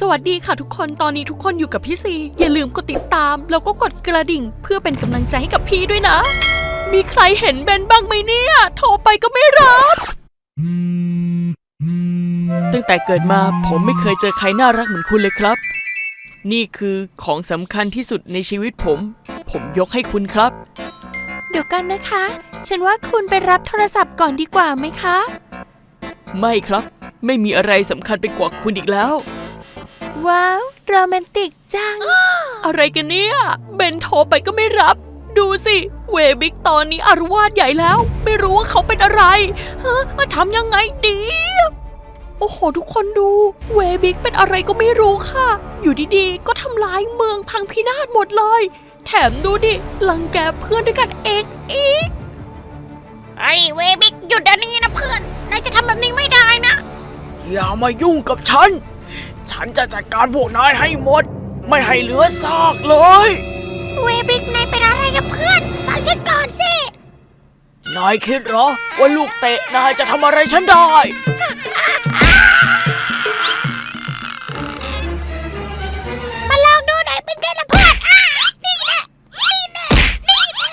สวัสดีค่ะทุกคน ตอนนี้ทุกคนอยู่กับพี่ซี อย่าลืมกดติดตาม แล้วก็กดกระดิ่ง เพื่อเป็นกำลังใจให้กับพี่ด้วยนะ มีใครเห็นเบนบ้างไหมเนี่ย โทรไปก็ไม่รับ ตั้งแต่เกิดมาผมไม่เคยเจอใครน่ารักเหมือนคุณเลยครับ นี่คือของสำคัญที่สุดในชีวิตผม ผมยกให้คุณครับ เดี๋ยวกันนะคะ ฉันว่าคุณไปรับโทรศัพท์ก่อนดีกว่าไหมคะ ไม่ครับ ไม่มีอะไรสำคัญไปกว่าคุณอีกแล้ว ว้าว โรแมนติกจัง อะไรกันเนี่ย เบนโทรไปก็ไม่รับ ดูสิ เวบิกตอนนี้อารวาสใหญ่แล้ว ไม่รู้ว่าเขาเป็นอะไรฮะทำยังไงดี โอ้โห ทุกคนดู เวบิกเป็นอะไรก็ไม่รู้ค่ะ อยู่ดีๆ ก็ทำลายเมืองพังพินาศหมดเลย แถมดูดิลังแกเพื่อนด้วยกันเองอีกไอ้เวบิกหยุดเดี๋ยวนี้นะเพื่อนนายจะทำแบบนี้ไม่ได้นะ อย่ามายุ่งกับฉัน ฉันจะจัดการพวกนายให้หมด ไม่ให้เหลือซากเลย เวบิกนายเป็นอะไรกับเพื่อนฟังฉันก่อนสิ นายคิดเหรอ ว่าลูกเตะนายจะทำอะไรฉันได้ มาลองดูหน่อยเป็นไงล่ะเพื่อนอะนี่แน่นี่แน่นี่แน่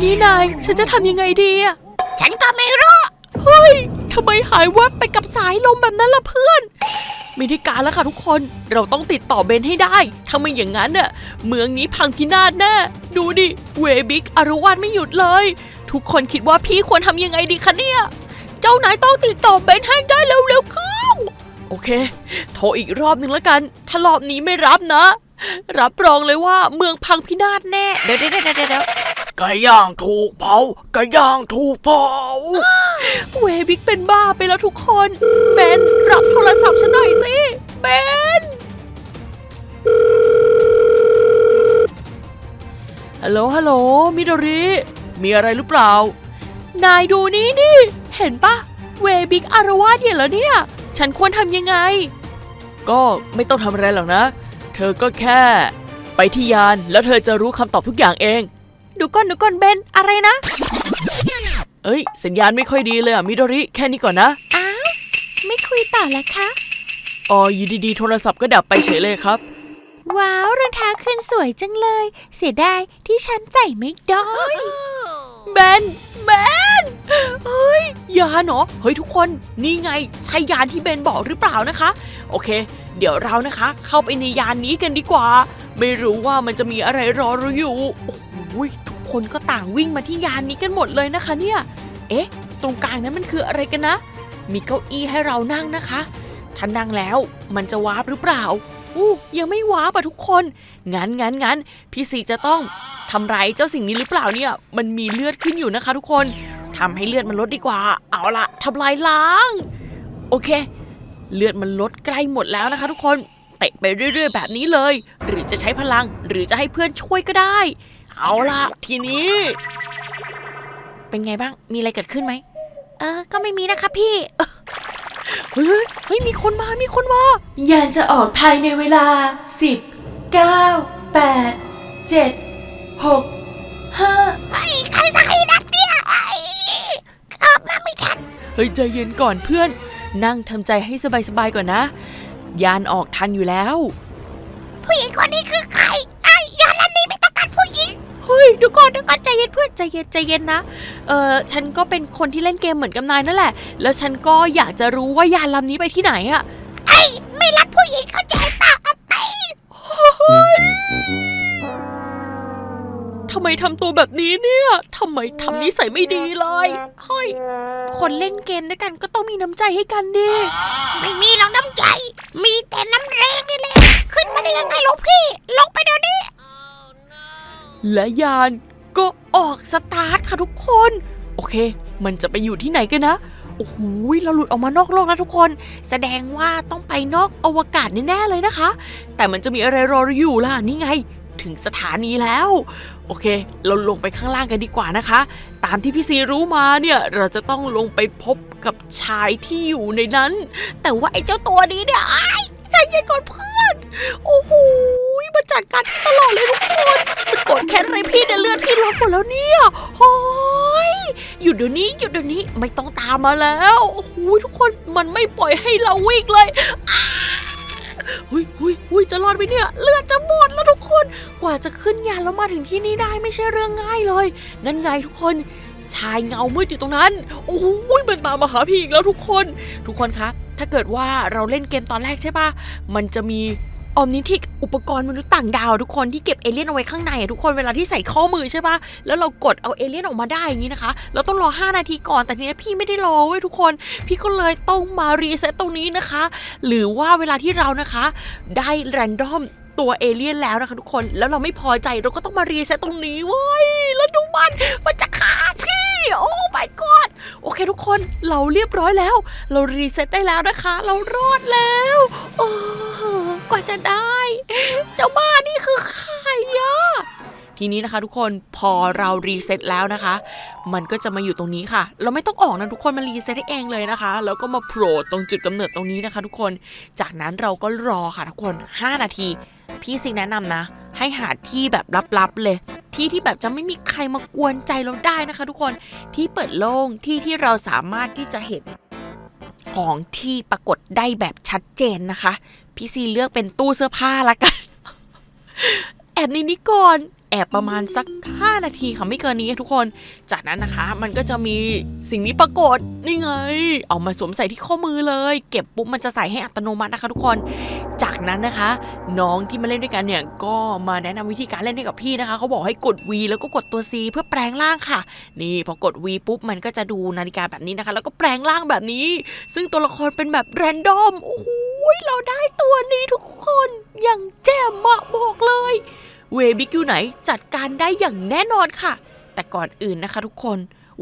นี่นาย ฉันจะทำยังไงดีอะฉัน ก็ไม่รู้เฮ้ยทำไมหายวับไปกับสายลมแบบนั้นล่ะเพื่อนไม่ได้การแล้วค่ะทุกคนเราต้องติดต่อเบนให้ได้ ถ้าไม่อย่างนั้นน่ะเมืองนี้พังพินาศแน่ดูดิเวบิกอารวาสไม่หยุดเลย ทุกคนคิดว่าพี่ควรทำยังไงดีคะเนี่ย เจ้านายต้องติดต่อเบนให้ได้เร็วๆเข้าโอเค โทรอีกรอบหนึ่งแล้วกัน ถ้ารอบนี้ไม่รับนะ รับรองเลยว่าเมืองพังพินาศแน่เดี๋ยวเดี๋ยวเดี๋ยวเดี๋ยว ไก่ย่างถูกเผาไก่ย่างถูกเผาเวบิกเป็นบ้าไปแล้วทุกคนเบนรับโทรศัพท์ฉันหน่อยสิเบนฮัลโหลฮัลโหลมิโดริ มีอะไรหรือเปล่า นายดูนี่นี่เห็นปะเวบิกอารวาสเนี่ยแล้วเนี่ย ฉันควรทำยังไง ก็ไม่ต้องทำอะไรหรอกนะ เธอก็แค่ ไปที่ยานแล้วเธอจะรู้คำตอบทุกอย่างเอง ดูก่อนดูก่อนเบนอะไรนะ เอ้ย สัญญาณไม่ค่อยดีเลยอะ มิโดริ แค่นี้ก่อนนะ อ้าว ไม่คุยต่อแล้วคะ อ๋ออยู่ดีๆ โทรศัพท์ก็ดับไปเฉยเลยครับ ว้าวรองเท้าคืนสวยจังเลย เสียดายที่ฉันใส่ไม่ได้แบนแบนเฮ้ยยานเหรอเฮ้ยทุกคนนี่ไงใช่ยานที่เบนบอกหรือเปล่านะคะ โอเค เดี๋ยวเรานะคะ เข้าไปในยานนี้กันดีกว่า ไม่รู้ว่ามันจะมีอะไรรอเราอยู่โอ้โหทุก คนก็ต่างวิ่งมาที่ยานนี้กันหมดเลยนะคะเนี่ย เอ๊ะ ตรงกลางนั้นมันคืออะไรกันนะ มีเก้าอี้ให้เรานั่งนะคะ ถ้านั่งแล้วมันจะวาร์ปหรือเปล่า อู้ยังไม่วาร์ปอะทุกคน งั้นงั้นงั้นพี่สีจะต้องทำร้ายเจ้าสิ่งนี้หรือเปล่าเนี่ย มันมีเลือดขึ้นอยู่นะคะ ทุกคนทำให้เลือดมันลดดีกว่า เอาละทำลายล้าง โอเค เลือดมันลดใกล้หมดแล้วนะคะ ทุกคนเตะไปเรื่อย ๆ แบบนี้เลย หรือจะใช้พลังหรือจะให้เพื่อนช่วยก็ได้ เอาละทีนี้ เป็นไงบ้าง มีอะไรเกิดขึ้นไหม เออ ก็ไม่มีนะคะพี่ เฮ้ย เฮ้ย มีคนมา มีคนมา ยานจะออกภายในเวลา 10 9 8 7 6 5ไอ้ใครสักทีนัดเนี่ยไอ้ออกมาไม่ทัน เฮ้ยใจเย็นก่อนเพื่อน นั่งทำใจให้สบายๆก่อนนะ ยานออกทันอยู่แล้ว ผู้หญิงคนนี้คือ ยเดี๋ยวก่อนเดี๋ยวก่อนใจเย็นเพื่อนใจเย็นใจเย็นนะ เออฉันก็เป็นคนที่เล่นเกมเหมือนกับนายนั่นแหละ แล้วฉันก็อยากจะรู้ว่ายานลำนี้ไปที่ไหนอะไอ้ไม่รักผู้หญิงเข้าใจปะไอ้ทำไมทำตัวแบบนี้เนี่ยทำไมทำนิสัยไม่ดีเลยเฮ้ยคนเล่นเกมด้วยกันก็ต้องมีน้ำใจให้กันดิ ไม่มีหรอกน้ำใจ มีแต่น้ำแรงนี่แหละ ขึ้นมาได้ยังไงลูกพี่ ลงไปเดี๋ยวนี้ และยานก็ออกสตาร์ทค่ะทุกคน โอเค มันจะไปอยู่ที่ไหนกันนะ โอ้โหเราหลุดออกมานอกโลกแล้วทุกคน แสดงว่าต้องไปนอกอวกาศแน่ๆเลยนะคะ แต่มันจะมีอะไรรอเราอยู่ล่ะ นี่ไง ถึงสถานีแล้ว โอเค เราลงไปข้างล่างกันดีกว่านะคะ ตามที่พี่ซีรู้มาเนี่ย เราจะต้องลงไปพบกับชายที่อยู่ในนั้น แต่ว่าไอ้เจ้าตัวนี้เนี่ยอ้าย ใจเย็นก่อนเพื่อน โอ้โหมาจัดการพี่ตลอดเลยทุกคนมันโกรธแค้นอะไรพี่เนี่ยเลือดพี่ลดหมดแล้วเนี่ยโอ้ยหยุดเดี๋ยวนี้หยุดเดี๋ยวนี้ไม่ต้องตามมาแล้ว โอ้โหทุกคนมันไม่ปล่อยให้เราวิ่งเลยอ้าหุยหุยหุยจะรอดไหมเนี่ย เลือดจะหมดแล้วทุกคน กว่าจะขึ้นยานแล้วมาถึงที่นี่ได้ไม่ใช่เรื่องง่ายเลย นั่นไงทุกคนชายเงามืดอยู่ตรงนั้น โอ้โหมันตามมาหาพี่อีกแล้วทุกคน ทุกคนคะ ถ้าเกิดว่าเราเล่นเกมตอนแรกใช่ปะมันจะมีออมนิทิกอุปกรณ์มนุษย์ต่างดาวทุกคนที่เก็บเอเลี่ยนเอาไว้ข้างในทุกคนเวลาที่ใส่ข้อมือใช่ปะแล้วเรากดเอาเอเลี่ยนออกมาได้อย่างนี้นะคะ เราต้องรอ 5 นาทีก่อนแต่ทีนี้พี่ไม่ได้รอเว้ยทุกคน พี่ก็เลยต้องมารีเซ็ตตรงนี้นะคะ หรือว่าเวลาที่เรานะคะ ได้แรนดอมตัวเอเลี่ยนแล้วนะคะทุกคนแล้วเราไม่พอใจเราก็ต้องมารีเซ็ตตรงนี้เว้ยแล้วดูมันมันจะฆ่าพี่ โอ้ my god โอเคทุกคนเราเรียบร้อยแล้ว เรารีเซ็ตได้แล้วนะคะ เรารอดแล้วโอ้กว่าจะได้ เจ้าบ้านี่คือใครอะ ทีนี้นะคะ ทุกคนพอเรารีเซ็ตแล้วนะคะ มันก็จะมาอยู่ตรงนี้ค่ะ เราไม่ต้องออกนะทุกคนมันรีเซ็ตเองเลยนะคะ แล้วก็มาโผล่ตรงจุดกำเนิดตรงนี้นะคะ ทุกคนจากนั้นเราก็รอค่ะทุกคน 5 นาที พี่ซิงแนะนำนะ ให้หาที่แบบลับๆเลยที่ที่แบบจะไม่มีใครมากวนใจเราได้นะคะ ทุกคนที่เปิดโล่งที่ที่เราสามารถที่จะเห็นของที่ปรากฏได้แบบชัดเจนนะคะ พี่ซีเลือกเป็นตู้เสื้อผ้าละกัน แอบในนี้ก่อน แอบประมาณสัก 5 นาทีค่ะไม่เกินนี้ทุกคน จากนั้นนะคะ มันก็จะมีสิ่งนี้ปรากฏนี่ไง เอามาสวมใส่ที่ข้อมือเลย เก็บปุ๊บมันจะใส่ให้อัตโนมัตินะคะ ทุกคน จากนั้นนะคะ น้องที่มาเล่นด้วยกันเนี่ยก็มาแนะนำวิธีการเล่นให้กับพี่นะคะเขาบอกให้กด V แล้วก็กดตัว C เพื่อแปลงร่างค่ะ นี่พอกด V ปุ๊บมันก็จะดูนาฬิกาแบบนี้นะคะ แล้วก็แปลงร่างแบบนี้ ซึ่งตัวละครเป็นแบบแรนดอมโอ้โหเราได้ตัวนี้ทุกคนอย่างแจ่มอะบอกเลย เวบิกอยู่ไหนจัดการได้อย่างแน่นอนค่ะ แต่ก่อนอื่นนะคะทุกคน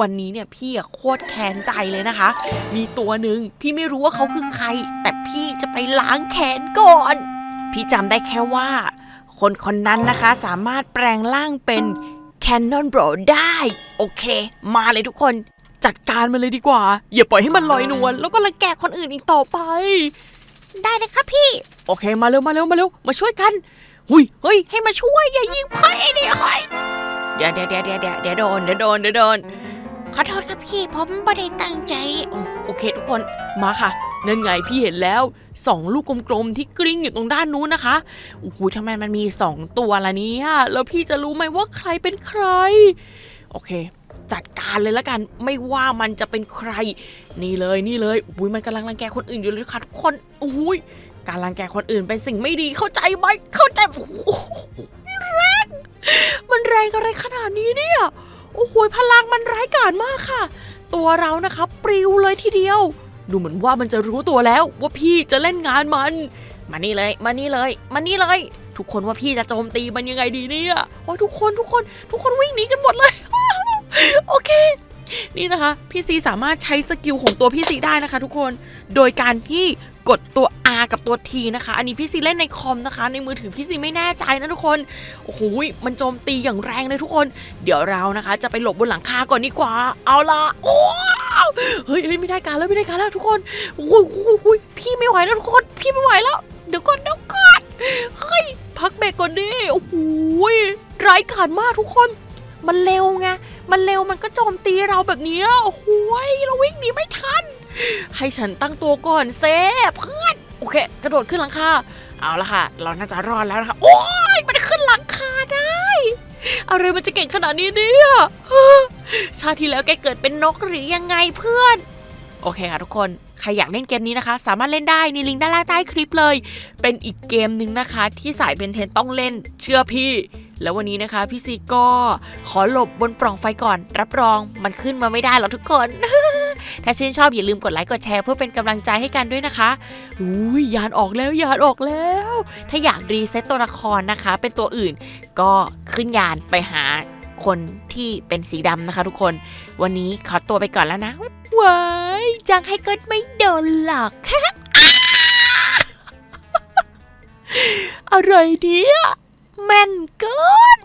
วันนี้เนี่ยพี่โคตรแค้นใจเลยนะคะ มีตัวหนึ่งพี่ไม่รู้ว่าเขาคือใคร แต่พี่จะไปล้างแค้นก่อน พี่จำได้แค่ว่า คนคนนั้นนะคะสามารถแปลงร่างเป็น Cannon Bro ได้ โอเค มาเลยทุกคนจัดการมันเลยดีกว่า อย่าปล่อยให้มันลอยนวลแล้วก็รังแกคนอื่นอีกต่อไป ได้เลยครับพี่ โอเคมาเร็วมาเร็วมาเร็วมาช่วยกัน หุยเฮ้ยให้มาช่วยอย่ายิงไพ่ดิคอยเดี๋ยวเดี๋ยวเดี๋ยวเดี๋ยวเดี๋ยวเดี๋ยวโดนเดี๋ยวโดนเดี๋ยวโดนขอโทษครับพี่ผมไม่ได้ตั้งใจโอ้โอเคทุกคนมาค่ะนั่นไงพี่เห็นแล้วสองลูกกลมๆที่กลิ้งอยู่ตรงด้านนู้นนะคะโอ้โหทำไมมันมีสองตัวล่ะเนี่ยแล้วพี่จะรู้ไหมว่าใครเป็นใคร โอเค จัดการเลยละกันไม่ว่ามันจะเป็นใคร นี่เลยนี่เลยอุ้ยมันกำลังรังแกคนอื่นอยู่เลยค่ะทุกคนอุ้ย การรังแกคนอื่นเป็นสิ่งไม่ดีเข้าใจไหมเข้าใจโอ้โหแรงมันแรงอะไรขนาดนี้เนี่ยโอ้โหพลังมันร้ายกาจมากค่ะ ตัวเรานะคะปลิวเลยทีเดียว ดูเหมือนว่ามันจะรู้ตัวแล้วว่าพี่จะเล่นงานมัน มานี่เลยมานี่เลยมานี่เลย ทุกคนว่าพี่จะโจมตีมันยังไงดีเนี่ยโอ้ยทุกคนทุกคนทุกคนวิ่งหนีกันหมดเลยโอเค นี่นะคะ พี่ซีสามารถใช้สกิลของตัวพี่ซีได้นะคะ ทุกคน โดยการที่ กดตัว R กับตัว T นะคะ อันนี้พี่ซีเล่นในคอมนะคะ ในมือถือพี่ซีไม่แน่ใจนะทุกคน โอ้โหมันโจมตีอย่างแรงเลยทุกคน เดี๋ยวเรานะคะ จะไปหลบบนหลังคาก่อนดีกว่า เอาละโอ้เฮ้ยไม่ได้การแล้วไม่ได้การแล้วทุกคนโอ้ยโอ้ยพี่ไม่ไหวแล้วทุกคน พี่ไม่ไหวแล้ว เดี๋ยวก่อนเดี๋ยวก่อนเฮ้ยพักเบรกก่อนดิ โอ้โหร้ายกาจมากทุกคน มันเร็วไง มันเร็วมันก็โจมตีเราแบบนี้ โอ้โหเราวิ่งหนีไม่ทัน ให้ฉันตั้งตัวก่อนเซฟเพื่อนโอเค กระโดดขึ้นหลังคาเอาละค่ะ เราน่าจะรอดแล้วนะคะโอ้ยมันขึ้นหลังคาได้ อะไรมันจะเก่งขนาดนี้เนี่ยชาติที่แล้วแกเกิดเป็นนกหรือยังไงเพื่อน โอเคค่ะทุกคนใครอยากเล่นเกมนี้นะคะ สามารถเล่นได้ในลิงก์ด้านล่างใต้คลิปเลย เป็นอีกเกมหนึ่งนะคะ ที่สายเบนเทนต้องเล่นเชื่อพี่ แล้ววันนี้นะคะพี่ซีก็ขอหลบบนปล่องไฟก่อน รับรองมันขึ้นมาไม่ได้หรอกทุกคน ถ้าชื่นชอบอย่าลืมกดไลค์กดแชร์เพื่อเป็นกำลังใจให้กันด้วยนะคะอุ้ยยานออกแล้วยานออกแล้ว ถ้าอยากรีเซ็ตตัวละครนะคะ เป็นตัวอื่นก็ขึ้นยานไปหาคนที่เป็นสีดำนะคะ ทุกคน วันนี้ขอตัวไปก่อนแล้วนะว้ายจังให้กดไม่โดนหลอกอะไรเนี่ย แม่นเกิน